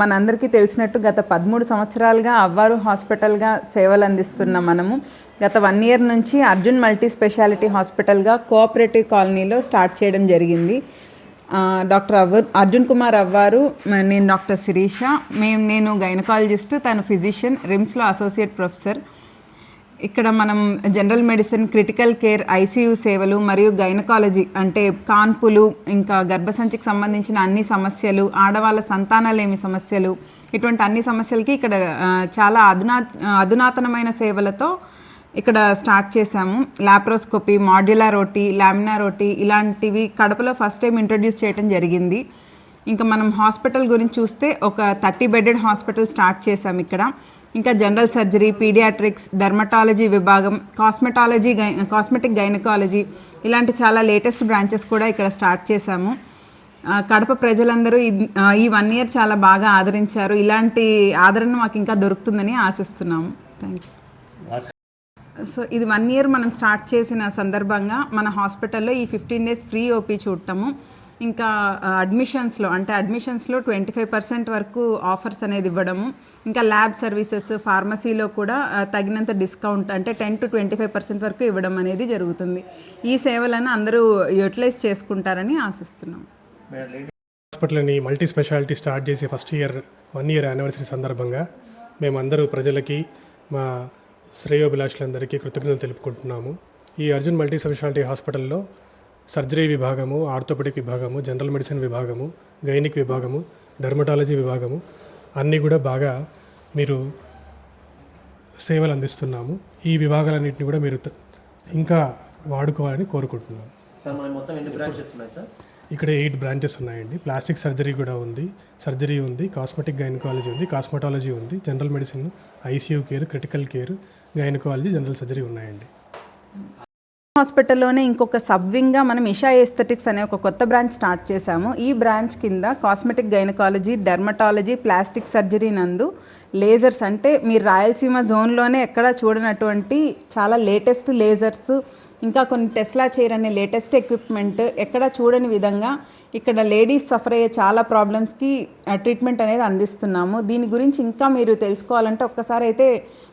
మనందరికీ తెలిసినట్టు గత పదమూడు సంవత్సరాలుగా అవ్వారు హాస్పిటల్గా సేవలు అందిస్తున్న మనము. గత వన్ ఇయర్ నుంచి అర్జున్ మల్టీ స్పెషాలిటీ హాస్పిటల్గా కోఆపరేటివ్ కాలనీలో స్టార్ట్ చేయడం జరిగింది. డాక్టర్ అవ్వ అర్జున్ కుమార్ అవ్వారు నేను డాక్టర్ శిరీష. మేము నేను గైనకాలజిస్ట్ తను ఫిజిషియన్ రిమ్స్లో అసోసియేట్ ప్రొఫెసర్. ఇక్కడ మనం general medicine critical care ICU సేవలు మరియు గైనకాలజీ అంటే కాన్పులు ఇంకా గర్భసంచికి సంబంధించిన అన్ని సమస్యలు ఆడవాళ్ళ సంతానలేమి సమస్యలు ఇటువంటి అన్ని సమస్యలకి ఇక్కడ చాలా అధునా అధునాతనమైన సేవలతో ఇక్కడ స్టార్ట్ చేశాము. లాప్రోస్కోపీ మాడ్యులార్ రోటీ లామినా రోటీ ఇలాంటివి కడపలో ఫస్ట్ టైం ఇంట్రడ్యూస్ చేయడం జరిగింది. ఇంకా మనం హాస్పిటల్ గురించి చూస్తే ఒక థర్టీ బెడెడ్ హాస్పిటల్ స్టార్ట్ చేసాం ఇక్కడ. ఇంకా జనరల్ సర్జరీ పీడియాట్రిక్స్ డర్మటాలజీ విభాగం కాస్మెటాలజీ గై కాస్మెటిక్ గైనకాలజీ ఇలాంటి చాలా లేటెస్ట్ బ్రాంచెస్ కూడా ఇక్కడ స్టార్ట్ చేశాము. కడప ప్రజలందరూ ఈ- ఈ వన్ ఇయర్ చాలా బాగా ఆదరించారు. ఇలాంటి ఆదరణ మాకు ఇంకా దొరుకుతుందని ఆశిస్తున్నాము. థ్యాంక్ యూ సో ఇది వన్ ఇయర్ మనం స్టార్ట్ చేసిన సందర్భంగా మన హాస్పిటల్లో ఈ ఫిఫ్టీన్ డేస్ ఫ్రీ ఓపీ చూడటము. ఇంకా అడ్మిషన్స్లో అంటే అడ్మిషన్స్లో ట్వంటీ ఫైవ్ పర్సెంట్ వరకు ఆఫర్స్ అనేది ఇవ్వడము. ఇంకా ల్యాబ్ సర్వీసెస్ ఫార్మసీలో కూడా తగినంత డిస్కౌంట్ అంటే ten to twenty five percent వరకు ఇవ్వడం అనేది జరుగుతుంది. ఈ సేవలను అందరూ యూటిలైజ్ చేసుకుంటారని ఆశిస్తున్నాం హాస్పిటల్ని మల్టీ స్పెషాలిటీ స్టార్ట్ చేసి first year one year anniversary సందర్భంగా మేమందరూ ప్రజలకి మా శ్రేయోభిలాషులందరికీ కృతజ్ఞతలు తెలుపుకుంటున్నాము. ఈ అర్జున్ మల్టీ స్పెషాలిటీ హాస్పిటల్లో సర్జరీ విభాగము ఆర్థోపెడిక్ విభాగము జనరల్ మెడిసిన్ విభాగము గైనిక్ విభాగము డర్మటాలజీ విభాగము అన్నీ కూడా బాగా మీరు సేవలు అందిస్తున్నాము ఈ విభాగాలన్నింటినీ కూడా మీరు ఇంకా వాడుకోవాలని కోరుకుంటున్నాము సార్ మనం మొత్తం ఎన్ని బ్రాంచెస్ ఉన్నాయి సార్? ఇక్కడ ఎయిట్ బ్రాంచెస్ ఉన్నాయండి. ప్లాస్టిక్ సర్జరీ కూడా ఉంది సర్జరీ ఉంది కాస్మెటిక్ గైనకాలజీ ఉంది కాస్మెటాలజీ ఉంది general medicine ICU care critical care gynaecology general surgery ఉన్నాయండి. హాస్పిటల్లోనే ఇంకొక సబ్వింగ్గా మనం ఇషా ఎస్థెటిక్స్ అనే ఒక కొత్త బ్రాంచ్ స్టార్ట్ చేశాము. ఈ బ్రాంచ్ కింద cosmetic gynaecology dermatology plastic surgery నందు లేజర్స్ అంటే మీరు రాయలసీమ జోన్లోనే ఎక్కడ చూడనటువంటి చాలా లేటెస్ట్ లేజర్స్ ఇంకా కొన్ని టెస్లా చైర్ అనే లేటెస్ట్ ఎక్విప్మెంట్ ఎక్కడ చూడని విధంగా ఇక్కడ లేడీస్ సఫర్ అయ్యే చాలా ప్రాబ్లమ్స్కి ట్రీట్మెంట్ అనేది అందిస్తున్నాము. దీని గురించి ఇంకా మీరు తెలుసుకోవాలంటే ఒక్కసారి అయితే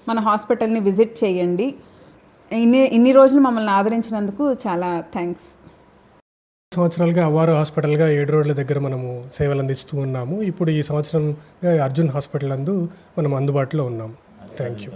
మన హాస్పిటల్ని విజిట్ చేయండి. ఇన్ని ఇన్ని రోజులు మమ్మల్ని ఆదరించినందుకు చాలా థ్యాంక్స్. సంవత్సరాలుగా అవ్వారు హాస్పిటల్గా ఏడు రోడ్ల దగ్గర మనము సేవలు అందిస్తూ ఉన్నాము. ఇప్పుడు ఈ సంవత్సరంగా అర్జున్ హాస్పిటల్ నందు మనం అందుబాటులో ఉన్నాము. Thank you.